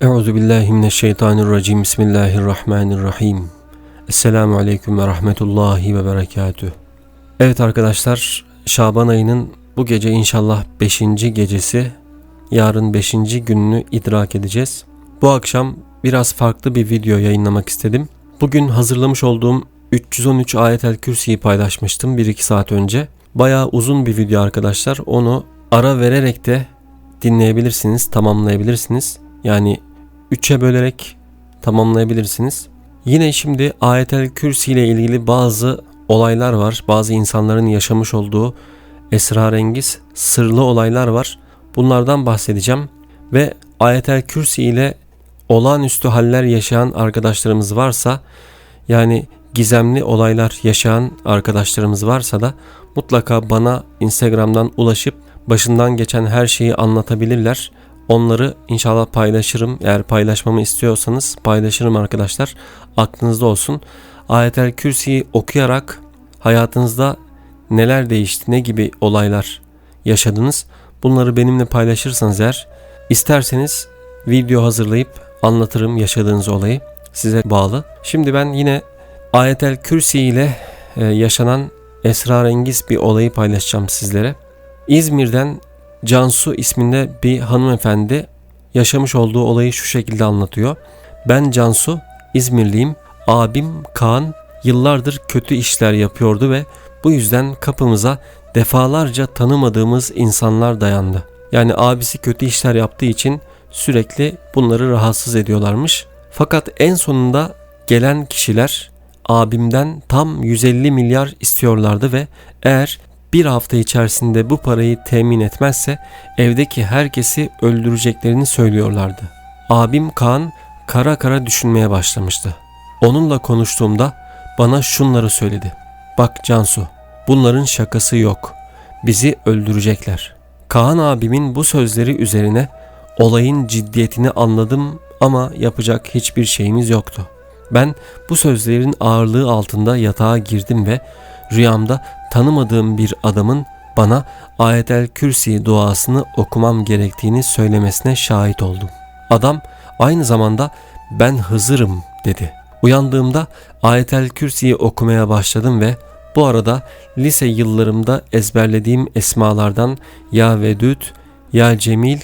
Euzu billahi mineşşeytanirracim. Bismillahirrahmanirrahim. Esselamu aleyküm ve rahmetullahi ve berekatüh. Evet arkadaşlar, Şaban ayının bu gece inşallah 5. gecesi, yarın 5. gününü idrak edeceğiz. Bu akşam biraz farklı bir video yayınlamak istedim. Bugün hazırlamış olduğum 313 ayetel kürsiyi paylaşmıştım 1-2 saat önce. Bayağı uzun bir video arkadaşlar. Onu ara vererek de dinleyebilirsiniz, tamamlayabilirsiniz. Yani 3'e bölerek tamamlayabilirsiniz. Yine şimdi ayetel kürsi ile ilgili bazı olaylar var. Bazı insanların yaşamış olduğu esrarengiz, sırlı olaylar var. Bunlardan bahsedeceğim. Ve ayetel kürsi ile olağanüstü haller yaşayan arkadaşlarımız varsa yani gizemli olaylar yaşayan arkadaşlarımız varsa da mutlaka bana Instagram'dan ulaşıp başından geçen her şeyi anlatabilirler. Onları inşallah paylaşırım. Eğer paylaşmamı istiyorsanız paylaşırım arkadaşlar. Aklınızda olsun. Ayetel Kürsi'yi okuyarak hayatınızda neler değişti, ne gibi olaylar yaşadınız? Bunları benimle paylaşırsanız eğer isterseniz video hazırlayıp anlatırım yaşadığınız olayı. Size bağlı. Şimdi ben yine Ayetel Kürsi ile e, yaşanan esrarengiz bir olayı paylaşacağım sizlere. İzmir'den Cansu isminde bir hanımefendi yaşamış olduğu olayı şu şekilde anlatıyor. Ben Cansu, İzmirliyim. Abim Kaan yıllardır kötü işler yapıyordu ve bu yüzden kapımıza defalarca tanımadığımız insanlar dayandı. Yani abisi kötü işler yaptığı için sürekli bunları rahatsız ediyorlarmış. Fakat en sonunda gelen kişiler abimden tam 150 milyar istiyorlardı ve eğer bir hafta içerisinde bu parayı temin etmezse evdeki herkesi öldüreceklerini söylüyorlardı. Abim Kaan kara kara düşünmeye başlamıştı. Onunla konuştuğumda bana şunları söyledi. Bak Cansu, bunların şakası yok. Bizi öldürecekler. Kaan abimin bu sözleri üzerine olayın ciddiyetini anladım ama yapacak hiçbir şeyimiz yoktu. Ben bu sözlerin ağırlığı altında yatağa girdim ve rüyamda tanımadığım bir adamın bana ayetel kürsi duasını okumam gerektiğini söylemesine şahit oldum. Adam aynı zamanda ben Hızır'ım dedi. Uyandığımda ayetel kürsiyi okumaya başladım ve bu arada lise yıllarımda ezberlediğim esmalardan Ya Vedüd, Ya Cemil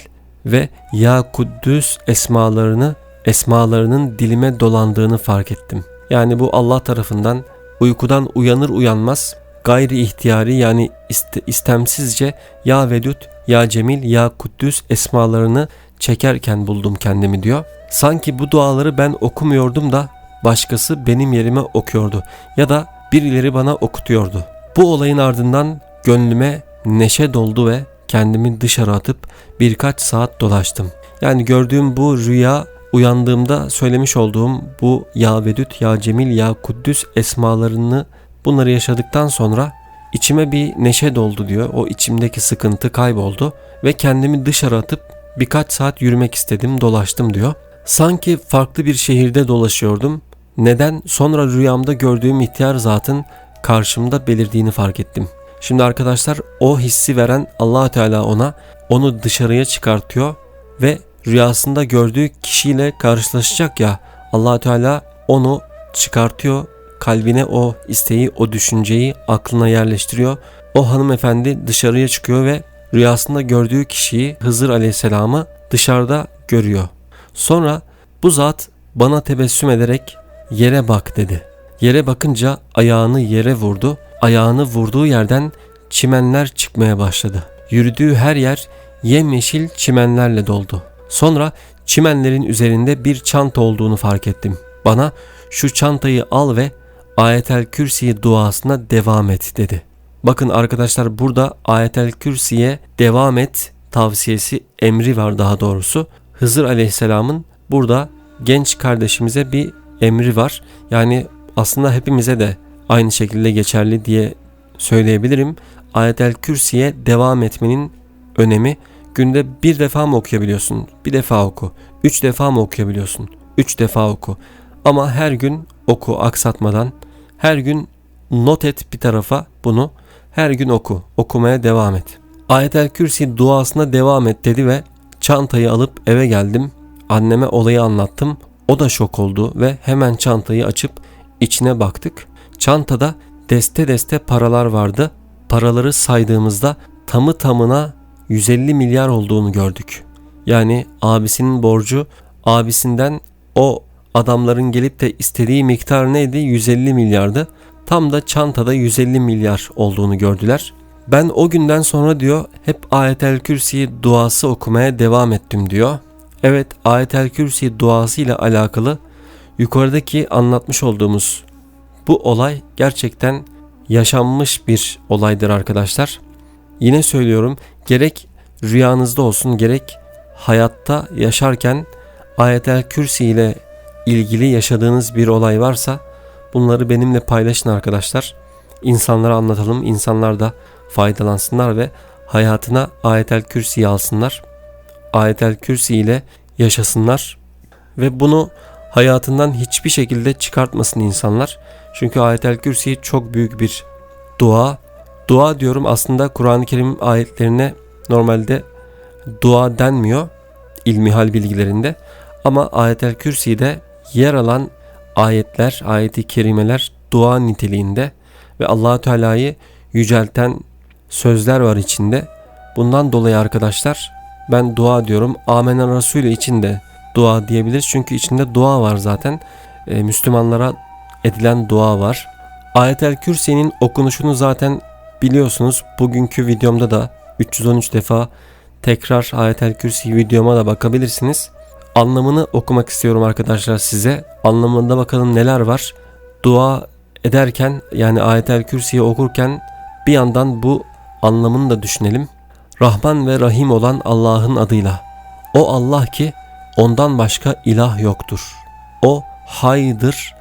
ve Ya Kuddüs esmalarını esmalarının dilime dolandığını fark ettim. Yani bu Allah tarafından uykudan uyanır uyanmaz gayri ihtiyari yani iste, istemsizce Ya Vedud, Ya Cemil, Ya Kuddüs esmalarını çekerken buldum kendimi diyor. Sanki bu duaları ben okumuyordum da başkası benim yerime okuyordu ya da birileri bana okutuyordu. Bu olayın ardından gönlüme neşe doldu ve kendimi dışarı atıp birkaç saat dolaştım. Yani gördüğüm bu rüya uyandığımda söylemiş olduğum bu Ya Vedud, Ya Cemil, Ya Kuddüs esmalarını bunları yaşadıktan sonra içime bir neşe doldu diyor. O içimdeki sıkıntı kayboldu ve kendimi dışarı atıp birkaç saat yürümek istedim, dolaştım diyor. Sanki farklı bir şehirde dolaşıyordum. Neden? Sonra rüyamda gördüğüm ihtiyar zatın karşımda belirdiğini fark ettim. Şimdi arkadaşlar o hissi veren allah Teala ona onu dışarıya çıkartıyor ve rüyasında gördüğü kişiyle karşılaşacak ya allah Teala onu çıkartıyor kalbine o isteği, o düşünceyi aklına yerleştiriyor. O hanımefendi dışarıya çıkıyor ve rüyasında gördüğü kişiyi Hızır Aleyhisselam'ı dışarıda görüyor. Sonra bu zat bana tebessüm ederek yere bak dedi. Yere bakınca ayağını yere vurdu. Ayağını vurduğu yerden çimenler çıkmaya başladı. Yürüdüğü her yer yemyeşil çimenlerle doldu. Sonra çimenlerin üzerinde bir çanta olduğunu fark ettim. Bana şu çantayı al ve Ayetel Kürsi duasına devam et dedi. Bakın arkadaşlar burada Ayetel Kürsi'ye devam et tavsiyesi emri var daha doğrusu. Hızır Aleyhisselam'ın burada genç kardeşimize bir emri var. Yani aslında hepimize de aynı şekilde geçerli diye söyleyebilirim. Ayetel Kürsi'ye devam etmenin önemi günde bir defa mı okuyabiliyorsun? Bir defa oku. Üç defa mı okuyabiliyorsun? Üç defa oku. Ama her gün oku aksatmadan. Her gün not et bir tarafa bunu. Her gün oku. Okumaya devam et. Ayetel Kürsi duasına devam et dedi ve çantayı alıp eve geldim. anneme olayı anlattım. O da şok oldu ve hemen çantayı açıp içine baktık. Çantada deste deste paralar vardı. Paraları saydığımızda tamı tamına 150 milyar olduğunu gördük. Yani abisinin borcu abisinden o adamların gelip de istediği miktar neydi? 150 milyardı. Tam da çantada 150 milyar olduğunu gördüler. Ben o günden sonra diyor hep Ayetel Kürsi duası okumaya devam ettim diyor. Evet Ayetel Kürsi duası ile alakalı yukarıdaki anlatmış olduğumuz bu olay gerçekten yaşanmış bir olaydır arkadaşlar. Yine söylüyorum gerek rüyanızda olsun gerek hayatta yaşarken Ayetel Kürsi ile ilgili yaşadığınız bir olay varsa bunları benimle paylaşın arkadaşlar. İnsanlara anlatalım. İnsanlar da faydalansınlar ve hayatına Ayetel Kürsi'yi alsınlar. Ayetel Kürsi ile yaşasınlar ve bunu hayatından hiçbir şekilde çıkartmasın insanlar. Çünkü Ayetel Kürsi çok büyük bir dua. Dua diyorum aslında Kur'an-ı Kerim ayetlerine normalde dua denmiyor ilmihal bilgilerinde. Ama Ayetel Kürsi'de yer alan ayetler, ayeti kerimeler dua niteliğinde ve allah Teala'yı yücelten sözler var içinde. Bundan dolayı arkadaşlar ben dua diyorum. Amener Resulü için de dua diyebiliriz. Çünkü içinde dua var zaten. Ee, Müslümanlara edilen dua var. Ayetel Kürsi'nin okunuşunu zaten biliyorsunuz. Bugünkü videomda da 313 defa tekrar Ayetel Kürsi videoma da bakabilirsiniz. Anlamını okumak istiyorum arkadaşlar size. Anlamında bakalım neler var. Dua ederken yani Ayetel Kürsi'yi okurken bir yandan bu anlamını da düşünelim. Rahman ve Rahim olan Allah'ın adıyla. O Allah ki ondan başka ilah yoktur. O haydır,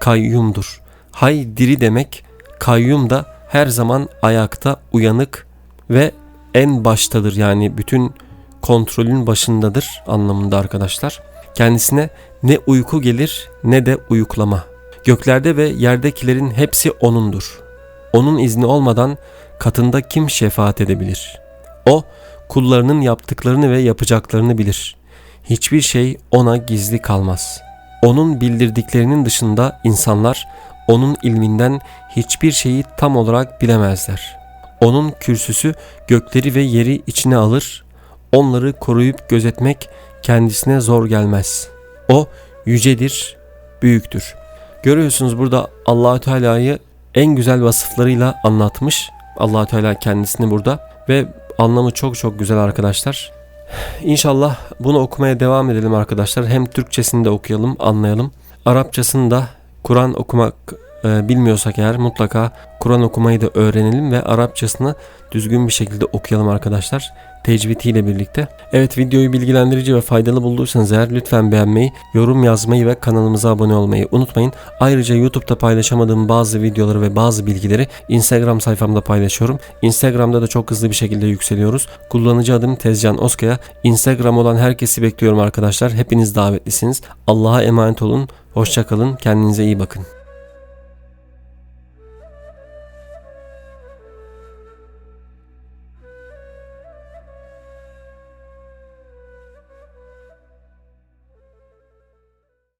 kayyumdur. Hay diri demek, kayyum da her zaman ayakta, uyanık ve en baştadır. Yani bütün kontrolün başındadır anlamında arkadaşlar. Kendisine ne uyku gelir ne de uyuklama. Göklerde ve yerdekilerin hepsi O'nundur. O'nun izni olmadan katında kim şefaat edebilir? O kullarının yaptıklarını ve yapacaklarını bilir. Hiçbir şey ona gizli kalmaz. Onun bildirdiklerinin dışında insanlar onun ilminden hiçbir şeyi tam olarak bilemezler. Onun kürsüsü gökleri ve yeri içine alır, onları koruyup gözetmek kendisine zor gelmez. O yücedir, büyüktür. Görüyorsunuz burada Allahü Teala'yı en güzel vasıflarıyla anlatmış. Allahü Teala kendisini burada ve anlamı çok çok güzel arkadaşlar. İnşallah bunu okumaya devam edelim arkadaşlar. Hem Türkçesini de okuyalım, anlayalım. Arapçasını da Kur'an okumak e, bilmiyorsak eğer mutlaka Kur'an okumayı da öğrenelim ve Arapçasını düzgün bir şekilde okuyalım arkadaşlar tecvitiyle birlikte. Evet videoyu bilgilendirici ve faydalı bulduysanız eğer lütfen beğenmeyi, yorum yazmayı ve kanalımıza abone olmayı unutmayın. Ayrıca YouTube'da paylaşamadığım bazı videoları ve bazı bilgileri Instagram sayfamda paylaşıyorum. Instagram'da da çok hızlı bir şekilde yükseliyoruz. Kullanıcı adım Tezcan Oskaya. Instagram olan herkesi bekliyorum arkadaşlar. Hepiniz davetlisiniz. Allah'a emanet olun. Hoşçakalın. Kendinize iyi bakın.